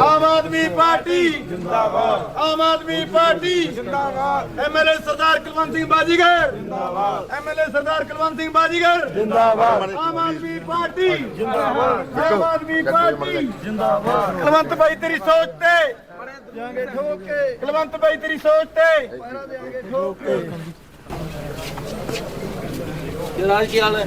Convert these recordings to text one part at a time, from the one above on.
ਆਮ Aadmi party ਜਿੰਦਾਬਾਦ Aam Aadmi party ਜਿੰਦਾਬਾਦ MLA Sardar Kulwant Singh Bazigar ਜਿੰਦਾਬਾਦ ਐਮਐਲਏ ਸਰਦਾਰ ਕੁਲਵੰਤ ਸਿੰਘ ਬਾਜੀਗਰ ਜਿੰਦਾਬਾਦ ਆਮ ਆਦਮੀ ਪਾਰਟੀ ਜਿੰਦਾਬਾਦ ਆਮ ਆਦਮੀ ਪਾਰਟੀ। ਜਿੰਦਾਬਾਦ ਕੁਲਵੰਤ ਬਾਈ, ਤੇਰੀ ਸੋਚ ਤੇ। ਜਾਗੇ ਠੋਕ ਕੇ ਕੁਲਵੰਤ ਬਾਈ, ਤੇਰੀ ਸੋਚ ਤੇ। ਠੋਕ ਕੇ ਜਨਾਜ ਕੀ ਹਾਲ ਹੈ?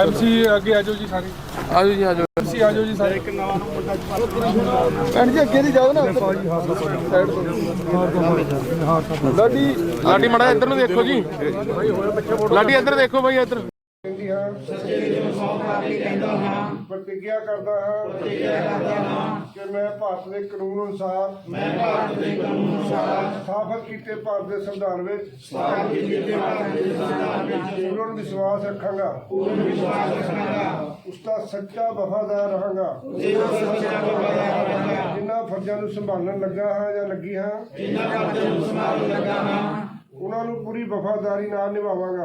ਐਮਸੀ ਅੱਗੇ ਆਜੋ ਜੀ ਸਾਰੇ। ਆਜੋ ਜੀ ਆਜੋ ਐਮਸੀ ਆਜੋ ਜੀ ਸਾਰੇ। ਭੈਣ ਜੀ ਅੱਗੇ ਦੀ ਜਾਓ ਨਾ। ਸਾਈਡ ਤੋਂ ਲਾਡੀ ਲਾਡੀ ਮੜਾ ਇੱਧਰ ਨੂੰ ਦੇਖੋ ਜੀ। ਲਾਡੀ ਇੱਧਰ ਦੇਖੋ ਬਾਈ ਇੱਧਰ। ਕਹਿੰਦੀ ਹਾਂ। ਪ੍ਰਤੀਗਿਆ ਕਰਦਾ ਹਾਂ। ਕਿ ਮੈਂ ਭਾਰਤ ਦੇ ਕਾਨੂੰਨ ਅਨੁਸਾਰ ਮੈਂ ਭਾਰਤ ਦੇ ਕਾਨੂੰਨ ਅਨੁਸਾਰ ਸਥਾਪਿਤ ਕੀਤੇ ਭਾਰਤ ਦੇ ਸੰਵਿਧਾਨ ਵਿੱਚ ਸਥਾਪਿਤ ਕੀਤੇ ਭਾਰਤ ਦੇ ਸੰਵਿਧਾਨ ਵਿੱਚ ਪੂਰਨ ਵਿਸ਼ਵਾਸ ਰੱਖਾਂਗਾ। ਪੂਰਨ ਵਿਸ਼ਵਾਸ ਰੱਖਾਂਗਾ। ਉਸ ਦਾ ਸੱਚਾ ਵਫਾਦਾਰ ਰਹਾਂਗਾ। ਉਸ ਦਾ ਸੱਚਾ ਵਫਾਦਾਰ ਰਹਾਂਗਾ। ਜਿਨ੍ਹਾਂ ਫਰਜ਼ਾਂ ਨੂੰ ਸੰਭਾਲਣ ਲੱਗਾ ਹਾਂ ਜਾਂ ਲੱਗੀ ਹਾਂ ਜਿਨ੍ਹਾਂ ਫਰਜ਼ਾਂ ਨੂੰ ਸੰਭਾਲਣ ਲੱਗਾ ਹਾਂ ਉਹਨਾਂ ਨੂੰ ਪੂਰੀ ਵਫਾਦਾਰੀ ਨਾਲ ਨਿਭਾਵਾਂਗਾ।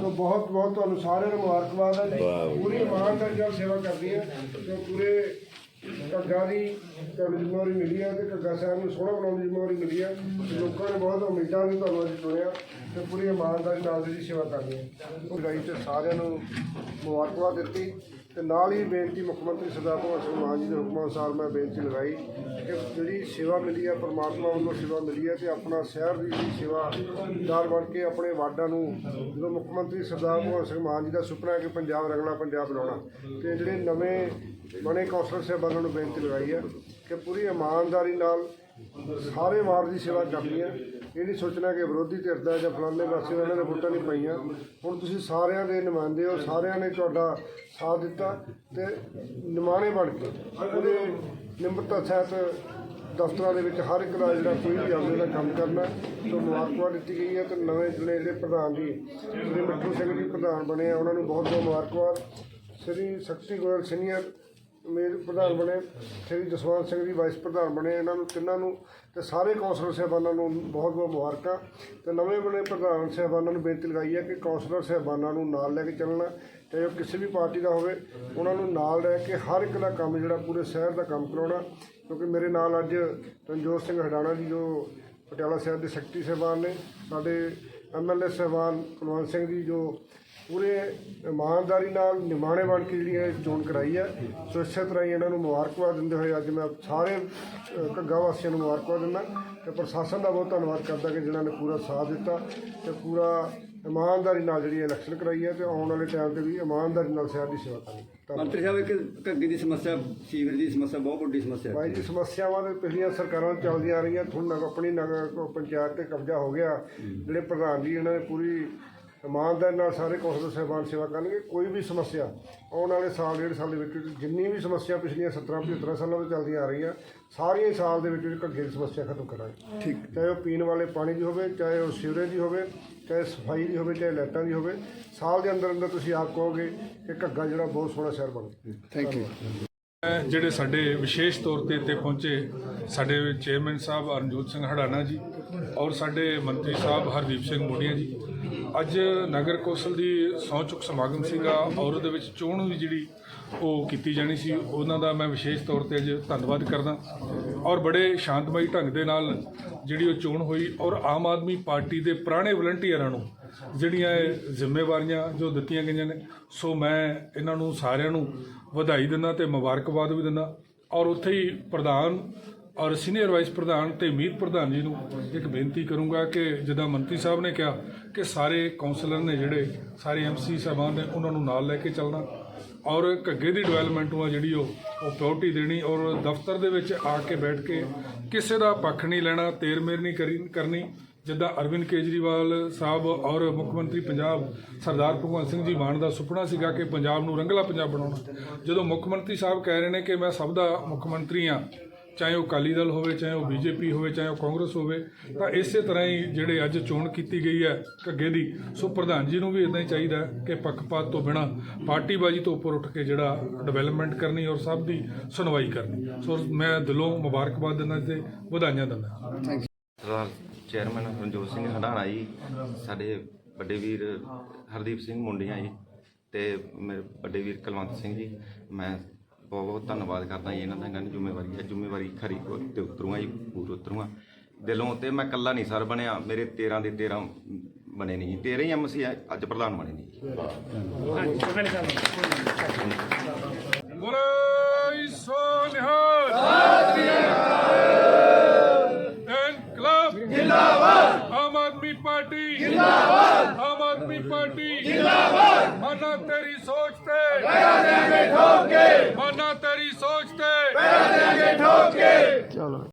ਤੋਂ ਬਹੁਤ ਬਹੁਤ ਤੁਹਾਨੂੰ ਸਾਰਿਆਂ ਨੂੰ ਮੁਬਾਰਕਬਾਦ ਹੈ ਪੂਰੀ ਇਮਾਨਦਾਰੀ ਨਾਲ ਸੇਵਾ ਕਰਦੀ ਹੈ। ਤੇ ਪੂਰੇ ਘੱਗਾ ਦੀ ਤੁਹਾਨੂੰ ਜ਼ਿੰਮੇਵਾਰੀ ਮਿਲੀ ਹੈ ਤੇ ਘੱਗਾ ਸਾਹਿਬ ਨੂੰ ਸੋਹਣਾ ਬਣਾਉਣ ਦੀ ਜ਼ਿੰਮੇਵਾਰੀ ਮਿਲੀ ਹੈ। ਤੇ ਲੋਕਾਂ ਨੇ ਬਹੁਤ ਉਮੀਦਾਂ ਨੇ ਤੁਹਾਨੂੰ ਅੱਜ ਚੁਣਿਆ ਤੇ ਪੂਰੀ ਇਮਾਨਦਾਰੀ ਨਾਲ ਜਿਹੜੀ ਸੇਵਾ ਕਰਨੀ ਹੈ। ਉਹ ਗਾਈ ਤੇ ਸਾਰਿਆਂ ਨੂੰ ਮੁਬਾਰਕਬਾਦ ਦਿੱਤੀ। ਤੇ ਨਾਲ ਹੀ ਬੇਨਤੀ ਮੁੱਖ ਮੰਤਰੀ ਸਰਦਾਰ ਭਗਵੰਤ ਸਿੰਘ ਮਾਨ ਜੀ ਦੇ ਹੁਕਮਾਂ ਅਨੁਸਾਰ ਮੈਂ ਬੇਨਤੀ ਲਗਾਈ ਕਿ ਜਿਹੜੀ ਸੇਵਾ ਮਿਲੀ ਹੈ, ਪਰਮਾਤਮਾ ਵੱਲੋਂ ਸੇਵਾ ਮਿਲੀ ਹੈ ਤੇ ਆਪਣਾ ਸ਼ਹਿਰ ਦੀ ਜਿਹੜੀ ਸੇਵਾਦਾਰ ਬਣ ਕੇ ਆਪਣੇ ਵਾਰਡਾਂ ਨੂੰ ਜਦੋਂ ਮੁੱਖ ਮੰਤਰੀ ਸਰਦਾਰ ਭਗਵੰਤ ਸਿੰਘ ਮਾਨ ਜੀ ਦਾ ਸੁਪਨਾ ਹੈ ਕਿ ਪੰਜਾਬ ਰੰਗਲਾ ਪੰਜਾਬ ਬਣਾਉਣਾ, ਤੇ ਜਿਹੜੇ ਨਵੇਂ ਬਣੇ ਕੌਂਸਲਰ ਸਾਹਿਬਾਨਾਂ ਨੂੰ ਬੇਨਤੀ ਲਗਾਈ ਹੈ ਕਿ ਪੂਰੀ ਇਮਾਨਦਾਰੀ ਨਾਲ ਸਾਰੇ ਵਾਰਡ ਦੀ ਸੇਵਾ ਕਰਨੀ ਹੈ। ਇਹ ਨਹੀਂ ਸੋਚਣਾ ਕਿ ਵਿਰੋਧੀ ਧਿਰ ਦਾ ਜਾਂ ਫਲਾਣੇ ਪਾਸੇ ਉਹਨਾਂ ਨੇ ਵੋਟਾਂ ਨਹੀਂ ਪਾਈਆਂ। ਹੁਣ ਤੁਸੀਂ ਸਾਰਿਆਂ ਦੇ ਨੁਮਾਇੰਦੇ ਹੋ, ਸਾਰਿਆਂ ਨੇ ਤੁਹਾਡਾ ਸਾਥ ਦਿੱਤਾ ਤੇ ਨਿਮਾਣੇ ਬਣ ਕੇ ਉਹਦੇ ਨਿਮਰਤਾ ਸਹਿਤ ਦਫ਼ਤਰਾਂ ਦੇ ਵਿੱਚ ਹਰ ਇੱਕ ਦਾ ਜਿਹੜਾ ਕੋਈ ਵੀ ਆਉਂਦੇ ਦਾ ਕੰਮ ਕਰਨਾ ਤੋਂ ਮੁਬਾਰਕਬਾਦ ਦਿੱਤੀ ਗਈ ਹੈ ਤੇ ਨਵੇਂ ਜਿਹੜੇ ਜਿਹੜੇ ਪ੍ਰਧਾਨ ਜੀ, ਸ਼੍ਰੀ ਮਿੱਠੂ ਸਿੰਘ ਜੀ ਪ੍ਰਧਾਨ ਬਣੇ ਆ। ਉਹਨਾਂ ਨੂੰ ਬਹੁਤ ਬਹੁਤ ਮੁਬਾਰਕਬਾਦ। ਸ੍ਰੀ ਸ਼ਕਤੀ ਗੋਇਲ ਸੀਨੀਅਰ ਮੇਰੇ ਪ੍ਰਧਾਨ ਬਣੇ, ਸ੍ਰੀ ਜਸਵੰਤ ਸਿੰਘ ਜੀ ਵਾਈਸ ਪ੍ਰਧਾਨ ਬਣੇ ਇਹਨਾਂ ਨੂੰ, ਤਿੰਨਾਂ ਨੂੰ ਤੇ ਸਾਰੇ ਕੌਂਸਲਰ ਸਾਹਿਬਾਨਾਂ ਨੂੰ ਬਹੁਤ ਬਹੁਤ ਮੁਬਾਰਕਾਂ ਤੇ ਨਵੇਂ ਬਣੇ ਪ੍ਰਧਾਨ ਸਾਹਿਬਾਨਾਂ ਨੂੰ ਬੇਨਤੀ ਲਗਾਈ ਹੈ ਕਿ ਕੌਂਸਲਰ ਸਾਹਿਬਾਨਾਂ ਨੂੰ ਨਾਲ ਲੈ ਕੇ ਚੱਲਣਾ, ਚਾਹੇ ਉਹ ਕਿਸੇ ਵੀ ਪਾਰਟੀ ਦਾ ਹੋਵੇ, ਉਹਨਾਂ ਨੂੰ ਨਾਲ ਲੈ ਕੇ ਹਰ ਇੱਕ ਦਾ ਕੰਮ ਜਿਹੜਾ ਪੂਰੇ ਸ਼ਹਿਰ ਦਾ ਕੰਮ ਕਰਾਉਣਾ, ਕਿਉਂਕਿ ਮੇਰੇ ਨਾਲ ਅੱਜ ਰਣਜੋਤ ਸਿੰਘ ਹਡਾਣਾ ਜੀ, ਜੋ ਪਟਿਆਲਾ ਸ਼ਹਿਰ ਦੇ ਸੈਕਟਰੀ ਸਾਹਿਬਾਨ ਨੇ, ਸਾਡੇ ਐਮਐਲਏ ਸਾਹਿਬਾਨ ਕੁਲਵੰਤ ਸਿੰਘ ਜੀ ਜੋ ਪੂਰੇ ਇਮਾਨਦਾਰੀ ਨਾਲ ਨਿਮਾਣੇ ਬਣ ਕੇ ਜਿਹੜੀ ਇਹ ਚੋਣ ਕਰਾਈ ਹੈ, ਸੋ ਇਸੇ ਤਰ੍ਹਾਂ ਹੀ ਇਹਨਾਂ ਨੂੰ ਮੁਬਾਰਕਬਾਦ ਦਿੰਦੇ ਹੋਏ ਅੱਜ ਮੈਂ ਸਾਰੇ ਘੱਗਾ ਵਾਸੀਆਂ ਨੂੰ ਮੁਬਾਰਕਬਾਦ ਦਿੰਦਾ ਤੇ ਪ੍ਰਸ਼ਾਸਨ ਦਾ ਬਹੁਤ ਧੰਨਵਾਦ ਕਰਦਾ ਕਿ ਜਿਨ੍ਹਾਂ ਨੇ ਪੂਰਾ ਸਾਥ ਦਿੱਤਾ ਤੇ ਪੂਰਾ ਇਮਾਨਦਾਰੀ ਨਾਲ ਜਿਹੜੀ ਇਲੈਕਸ਼ਨ ਕਰਾਈ ਹੈ ਤੇ ਆਉਣ ਵਾਲੇ ਟਾਈਮ ਤੇ ਵੀ ਇਮਾਨਦਾਰੀ ਨਾਲ ਸ਼ਹਿਰ ਦੀ ਸੇਵਾ ਕਰਨੀ ਧੰਨਵਾਦ ਮੰਤਰੀ ਸਾਹਿਬ ਇੱਕ ਘੱਗੇ ਦੀ ਸਮੱਸਿਆ ਸੀਵਰ ਦੀ ਸਮੱਸਿਆ ਬਹੁਤ ਵੱਡੀ ਸਮੱਸਿਆ ਹੈ ਭਾਈ ਜੀ ਸਮੱਸਿਆਵਾਂ ਤੇ ਪਿਛਲੀਆਂ ਸਰਕਾਰਾਂ ਚੱਲਦੀਆਂ ਆ ਰਹੀਆਂ। ਹੁਣ ਨਗ ਆਪਣੀ ਨਗਰ ਪੰਚਾਇਤ ਤੇ ਕਬਜ਼ਾ ਹੋ ਗਿਆ। ਜਿਹੜੇ ਪ੍ਰਧਾਨ ਜੀ ਇਹਨਾਂ ਨੇ ਪੂਰੀ ਇਮਾਨਦਾਰੀ ਨਾਲ ਸਾਰੇ ਕੌਂਸਲਰ ਸਾਹਿਬਾਨ ਸੇਵਾ ਕਰਨਗੇ। ਕੋਈ ਵੀ ਸਮੱਸਿਆ ਆਉਣ ਵਾਲੇ ਸਾਲ ਡੇਢ ਸਾਲ ਦੇ ਵਿੱਚ ਜਿੰਨੀ ਵੀ ਸਮੱਸਿਆ ਪਿਛਲੀਆਂ 17 75 ਸਾਲਾਂ ਤੋਂ ਚੱਲਦੀਆਂ ਆ ਰਹੀਆਂ ਸਾਰੀਆਂ ਹੀ ਸਾਲ ਦੇ ਵਿੱਚ ਘੱਗੇ ਦੀ ਸਮੱਸਿਆ ਖਤਮ ਕਰਾਂਗੇ। ਠੀਕ। ਚਾਹੇ ਉਹ ਪੀਣ ਵਾਲੇ ਪਾਣੀ ਦੀ ਹੋਵੇ ਚਾਹੇ ਉਹ ਸੀਵਰੇਜ ਦੀ ਹੋਵੇ ਚਾਹੇ ਸਫ਼ਾਈ ਦੀ ਹੋਵੇ ਚਾਹੇ ਲਾਈਟਾਂ ਦੀ ਹੋਵੇ ਸਾਲ ਦੇ ਅੰਦਰ ਅੰਦਰ ਤੁਸੀਂ ਆਪ ਕਹੋਗੇ ਕਿ ਘੱਗਾ ਜਿਹੜਾ ਬਹੁਤ ਸੋਹਣਾ ਸ਼ਹਿਰ ਬਣ ਗਿਆ। ਜਿਹੜੇ ਸਾਡੇ ਵਿਸ਼ੇਸ਼ ਤੌਰ ਤੇ ਇੱਥੇ ਪਹੁੰਚੇ ਸਾਡੇ ਚੇਅਰਮੈਨ ਸਾਹਿਬ ਅਰਨਜੋਤ ਸਿੰਘ ਹੜਾਣਾ ਜੀ ਔਰ ਸਾਡੇ ਮੰਤਰੀ ਸਾਹਿਬ ਹਰਦੀਪ ਸਿੰਘ ਮੋਡੀਆ ਜੀ। ਅੱਜ ਨਗਰ ਕੌਂਸਲ ਦੀ ਸਹੁੰ ਚੁੱਕ ਸਮਾਗਮ ਸੀਗਾ, ਔਰ ਉਹਦੇ ਵਿੱਚ ਚੋਣ ਵੀ ਜਿਹੜੀ ਉਹ ਕੀਤੀ ਜਾਣੀ ਸੀ, ਉਹਨਾਂ ਦਾ ਮੈਂ ਵਿਸ਼ੇਸ਼ ਤੌਰ ਤੇ ਅੱਜ ਧੰਨਵਾਦ ਕਰਦਾ। ਔਰ ਬੜੇ ਸ਼ਾਂਤਮਈ ਢੰਗ ਦੇ ਨਾਲ ਜਿਹੜੀ ਉਹ ਚੋਣ ਹੋਈ, ਔਰ ਆਮ ਆਦਮੀ ਪਾਰਟੀ ਦੇ ਪੁਰਾਣੇ ਵਲੰਟੀਅਰਾਂ ਨੂੰ ਜਿਹੜੀਆਂ ਇਹ ਜ਼ਿੰਮੇਵਾਰੀਆਂ ਜੋ ਦਿੱਤੀਆਂ ਗਈਆਂ ਨੇ, ਸੋ ਮੈਂ ਇਹਨਾਂ ਨੂੰ ਸਾਰਿਆਂ ਨੂੰ ਵਧਾਈ ਦਿੰਦਾ ਤੇ ਮੁਬਾਰਕਬਾਦ ਵੀ ਦਿੰਦਾ। ਔਰ ਉੱਥੇ ਹੀ ਪ੍ਰਧਾਨ ਔਰ ਸੀਨੀਅਰ ਵਾਈਸ ਪ੍ਰਧਾਨ ਤੇ ਮੀਤ ਪ੍ਰਧਾਨ ਜੀ ਨੂੰ ਇੱਕ ਬੇਨਤੀ ਕਰੂੰਗਾ ਕਿ ਜਿੱਦਾਂ ਮੰਤਰੀ ਸਾਹਿਬ ਨੇ ਕਿਹਾ ਕਿ ਸਾਰੇ ਕਾਉਂਸਲਰ ਨੇ ਜਿਹੜੇ, ਸਾਰੇ ਐਮਸੀ ਸਾਹਿਬਾਨ ਨੇ ਉਹਨਾਂ ਨੂੰ ਨਾਲ ਲੈ ਕੇ ਚੱਲਣਾ। ਔਰ ਘੱਗੇ ਦੀ ਡਿਵੈਲਪਮੈਂਟ ਨੂੰ ਆ ਜਿਹੜੀ ਉਹ ਉਹ ਪ੍ਰਾਇੋਰਟੀ ਦੇਣੀ ਔਰ ਦਫ਼ਤਰ ਦੇ ਵਿੱਚ ਆ ਕੇ ਬੈਠ ਕੇ ਕਿਸੇ ਦਾ ਪੱਖ ਨਹੀਂ ਲੈਣਾ ਤੇਰ ਮੇਰ ਨਹੀਂ ਕਰੀ, ਕਰਨੀ। ਜਿੱਦਾਂ ਅਰਵਿੰਦ ਕੇਜਰੀਵਾਲ ਸਾਹਿਬ ਔਰ ਮੁੱਖ ਮੰਤਰੀ ਪੰਜਾਬ ਸਰਦਾਰ ਭਗਵੰਤ ਸਿੰਘ ਜੀ ਮਾਨ ਦਾ ਸੁਪਨਾ ਸੀਗਾ ਕਿ ਪੰਜਾਬ ਨੂੰ ਰੰਗਲਾ ਪੰਜਾਬ ਬਣਾਉਣਾ। ਜਦੋਂ ਮੁੱਖ ਮੰਤਰੀ ਸਾਹਿਬ ਕਹਿ ਰਹੇ ਨੇ ਕਿ ਮੈਂ ਸਭ ਦਾ ਮੁੱਖ ਮੰਤਰੀ ਆ ਚਾਹੇ ਉਹ ਅਕਾਲੀ ਦਲ ਹੋਵੇ, ਚਾਹੇ ਉਹ ਬੀਜੇਪੀ ਹੋਵੇ, ਚਾਹੇ ਉਹ ਕਾਂਗਰਸ ਹੋਵੇ, ਤਾਂ ਇਸੇ ਤਰ੍ਹਾਂ ਹੀ ਜਿਹੜੇ ਅੱਜ ਚੋਣ ਕੀਤੀ ਗਈ ਹੈ ਘੱਗੇ ਦੀ, ਸੋ ਪ੍ਰਧਾਨ ਜੀ ਨੂੰ ਵੀ ਇਦਾਂ ਹੀ ਚਾਹੀਦਾ ਕਿ ਪੱਖਪਾਤ ਤੋਂ ਬਿਨਾ ਪਾਰਟੀਬਾਜ਼ੀ ਤੋਂ ਉੱਪਰ ਉੱਠ ਕੇ ਜਿਹੜਾ ਡਿਵੈਲਪਮੈਂਟ ਕਰਨੀ ਔਰ ਸਭ ਦੀ ਸੁਣਵਾਈ ਕਰਨੀ। ਸੋ ਮੈਂ ਦਿਲੋਂ ਮੁਬਾਰਕਬਾਦ ਦਿੰਦਾ ਤੇ ਵਧਾਈਆਂ ਦਿੰਦਾ। ਸਰਦਾਰ ਚੇਅਰਮੈਨ ਰਣਜੋਤ ਸਿੰਘ ਹੰਡਾਣਾ ਜੀ ਸਾਡੇ ਵੱਡੇ ਵੀਰ ਹਰਦੀਪ ਸਿੰਘ ਮੁੰਡੀਆਂ ਜੀ ਤੇ ਮੇਰੇ ਵੱਡੇ ਵੀਰ ਕੁਲਵੰਤ ਸਿੰਘ ਜੀ ਮੈਂ ਬਹੁਤ ਬਹੁਤ ਧੰਨਵਾਦ ਕਰਦਾ ਜੀ ਇਹਨਾਂ ਦਾ ਇਹਨਾਂ ਦੀ ਜ਼ਿੰਮੇਵਾਰੀ ਹੈ ਜ਼ਿੰਮੇਵਾਰੀ ਖਰੀ ਤੇ ਉਤਰੂਗਾ ਜੀ ਪੂਰ ਉਤਰੂਗਾ। ਦਿਲੋਂ ਤੇ ਮੈਂ ਇਕੱਲਾ ਨਹੀਂ ਸਰ ਬਣਿਆ ਮੇਰੇ 13 ਦੇ 13 ਬਣੇ ਨਹੀਂ 13 ਹੀ ਐਮਸੀ ਅੱਜ ਪ੍ਰਧਾਨ ਬਣੇ ਨਹੀਂ ਬੁਰਾਈ ਸੋਨਿਹਾਲ ਇਨਕਲਾਬ ਆਦਮੀ ਪਾਰਟੀ। ਜਿੰਦਾਬਾਦ ਆਮ ਆਦਮੀ ਪਾਰਟੀ। ਜਿੰਦਾਬਾਦ ਮਾਨਾ ਤੇਰੀ ਸੋਚ ਤੇ। ਪੈਰਾ ਦੇਾਂਗੇ ਠੋਕ ਕੇ। ਮਾਨਾ ਤੇਰੀ ਸੋਚ ਤੇ। ਪੈਰਾ ਦੇਾਂਗੇ ਠੋਕ ਕੇ। ਚਲੋ।